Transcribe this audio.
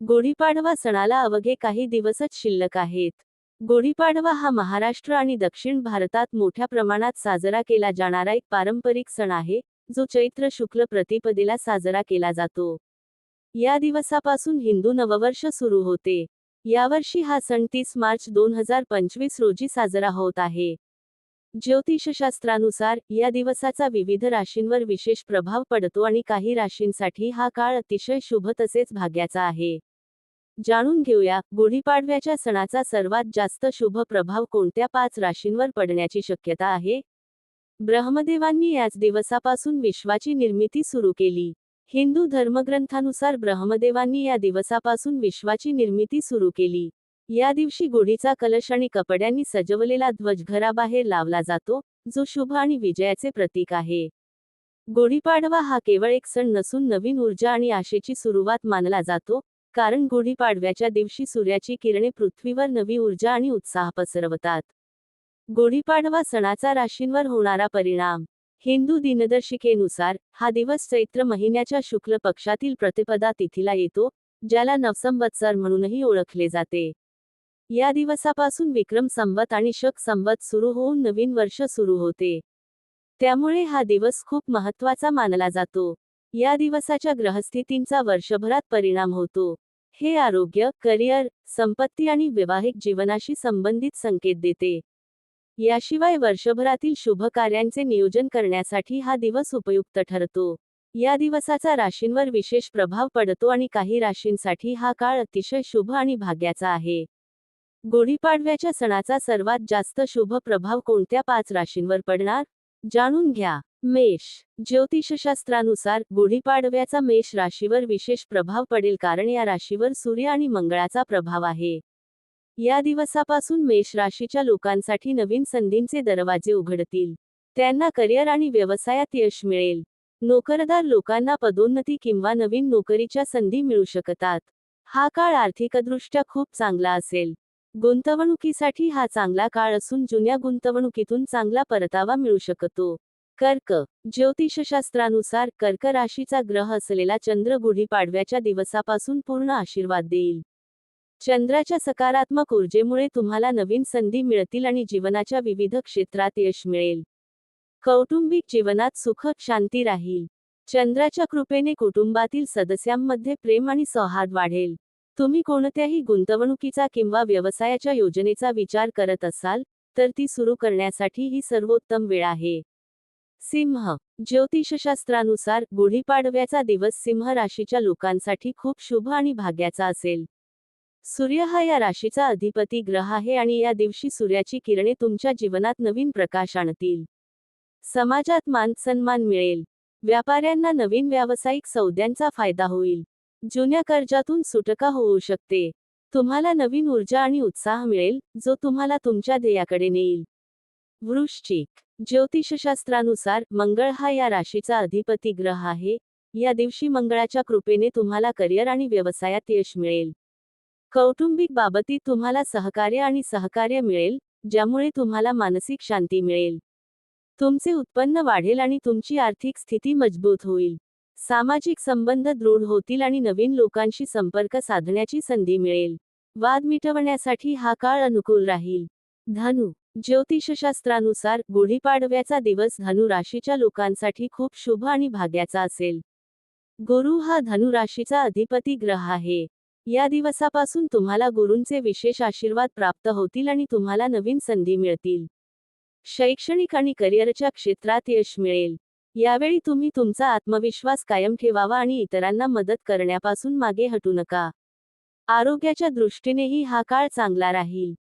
गुढीपाडवा सणाला अवघे काही दिवसच शिल्लक आहेत. गुढीपाडवा हा महाराष्ट्र आणि दक्षिण भारतात मोठ्या प्रमाणात साजरा केला जाणारा एक पारंपरिक सण आहे जो चैत्र शुक्ल प्रतिपदेला साजरा केला जातो. या दिवसापासून हिंदू नववर्ष सुरू होते. यावर्षी हा सण तीस मार्च दोन हजार पंचवीस रोजी साजरा होत आहे. ज्योतिषशास्त्रानुसार या दिवसाचा विविध राशींवर विशेष प्रभाव पडतो आणि काही राशींसाठी हा काळ अतिशय शुभ तसेच भाग्याचा आहे. जाणून घेऊया गुढीपाडव्याच्या सणाचा सर्वात जास्त शुभ प्रभाव कोणत्या पाच राशींवर पडण्याची शक्यता आहे? ब्रह्मदेवांनी याच दिवसापासून विश्वाची निर्मिती सुरू केली. हिंदू धर्मग्रंथानुसार ब्रह्मदेवांनी या दिवसापासून विश्वाची निर्मिती सुरू केली. या दिवशी गुढीचा कलश आणि कपड्यांनी सजवलेला ध्वज घराबाहेर लावला जातो जो शुभ आणि विजयाचे प्रतीक आहे. गुढीपाडवा हा केवळ एक सण नसून नवीन ऊर्जा आणि आशेची सुरुवात मानला जातो कारण गुढीपाडव्याच्या दिवशी सूर्याची किरणे पृथ्वीवर नवी ऊर्जा आणि उत्साह पसरवतात. गुढीपाडवा सणाचा राशींवर होणारा परिणाम. हिंदू दिनदर्शिकेनुसार हा दिवस चैत्र महिन्याच्या शुक्ल पक्षातील प्रतिपदा तिथीला येतो ज्याला नवसंवत्सर म्हणूनही ओळखले जाते. या दिवसापासून विक्रम संवत आणि शक संवत सुरू होऊन नवीन वर्ष सुरू होते. त्यामुळे हा दिवस खूप महत्त्वाचा मानला जातो. या दिवसाच्या ग्रहस्थितींचा वर्षभरात परिणाम होतो. हे आरोग्य करिअर संपत्ती आणि वैवाहिक जीवनाशी संबंधित संकेत देते. याशिवाय वर्षभरातील शुभ कार्यांचे नियोजन करण्यासाठी हा दिवस उपयुक्त ठरतो. या दिवसाचा राशींवर विशेष प्रभाव पडतो आणि काही राशींसाठी हा काळ अतिशय शुभ आणि भाग्याचा आहे. गुढीपाडव्याच्या सणाचा सर्वात जास्त शुभ प्रभाव कोणत्या पाच राशींवर पडणार? जाणून घ्या. मेष. ज्योतिषशास्त्रानुसार गुढीपाडव्याचा मेष राशीवर विशेष प्रभाव पडेल कारण या राशीवर सूर्य आणि मंगळाचा प्रभाव आहे. या दिवसापासून मेष राशीच्या लोकांसाठी नवीन संधींचे दरवाजे उघडतील. त्यांना करिअर आणि व्यवसायात यश मिळेल. नोकरदार लोकांना पदोन्नती किंवा नवीन नोकरीच्या संधी मिळू शकतात. हा काळ आर्थिकदृष्ट्या खूप चांगला असेल. गुंतवणुकीसाठी हा चांगला काळ असून जुन्या गुंतवणुकीतून चांगला परतावा मिळू शकतो. कर्क. ज्योतिषशास्त्रानुसार कर्क राशीचा ग्रह असलेला चंद्र गुढीपाडव्याच्या दिवसापासून पूर्ण आशीर्वाद देईल. चंद्राच्या सकारात्मक ऊर्जेमुळे तुम्हाला नवीन संधी मिळतील आणि जीवनाच्या विविध क्षेत्रात यश मिळेल. कौटुंबिक जीवनात सुख शांती राहील. चंद्राच्या कृपेने कुटुंबातील सदस्यांमध्ये प्रेम आणि सौहार्द वाढेल. तुम्ही कोणत्याही गुंतवणुकीचा किंवा व्यवसायाच्या योजनेचा विचार करत असाल तर ती सुरू करण्यासाठी ही सर्वोत्तम वेळ आहे. सिंह. ज्योतिषशास्त्रानुसार गुढीपाडव्याचा दिवस सिंह राशीच्या लोकांसाठी खूप शुभ आणि भाग्याचा असेल. सूर्य हा या राशीचा अधिपती ग्रह आहे आणि या दिवशी सूर्याची किरणे तुमच्या जीवनात नवीन प्रकाश आणतील. समाजात मान सन्मान मिळेल. व्यापाऱ्यांना नवीन व्यावसायिक सौद्यांचा फायदा होईल. जुन्या कर्जातून सुटका होऊ शकते. तुम्हाला नवीन ऊर्जा आणि उत्साह मिळेल जो तुम्हाला तुमच्या ध्येयाकडे नेईल. वृश्चिक. ज्योतिषशास्त्रानुसार मंगळ हा या राशीचा अधिपती ग्रह आहे. या दिवशी मंगळाच्या कृपेने तुम्हाला करिअर आणि व्यवसायात यश मिळेल. कौटुंबिक बाबतीत तुम्हाला सहकार्य आणि सहकार्य मिळेल ज्यामुळे तुम्हाला मानसिक शांती मिळेल. तुमचे उत्पन्न वाढेल आणि तुमची आर्थिक स्थिती मजबूत होईल. सामाजिक संबंध दृढ होतील आणि नवीन लोकांशी संपर्क साधण्याची संधी मिळेल. वाद मिटवण्यासाठी हा काळ अनुकूल राहील. धनु ज्योतिषशास्त्रानुसार गुढीपाडव्याचा दिवस धनु राशीच्या लोकांसाठी खूप शुभ आणि भाग्याचा असेल. गुरु हा धनु राशीचा अधिपती ग्रह आहे. या दिवसापासून तुम्हाला गुरूंचे विशेष आशीर्वाद प्राप्त होतील आणि तुम्हाला नवीन संधी मिळतील. शैक्षणिक आणि करिअरच्या क्षेत्रात यश मिळेल. यावेळी तुम्ही तुमचा आत्मविश्वास कायम ठेवावा आणि इतरांना मदत करण्यापासून मागे हटू नका. आरोग्याच्या दृष्टीनेही हा काळ चांगला राहील.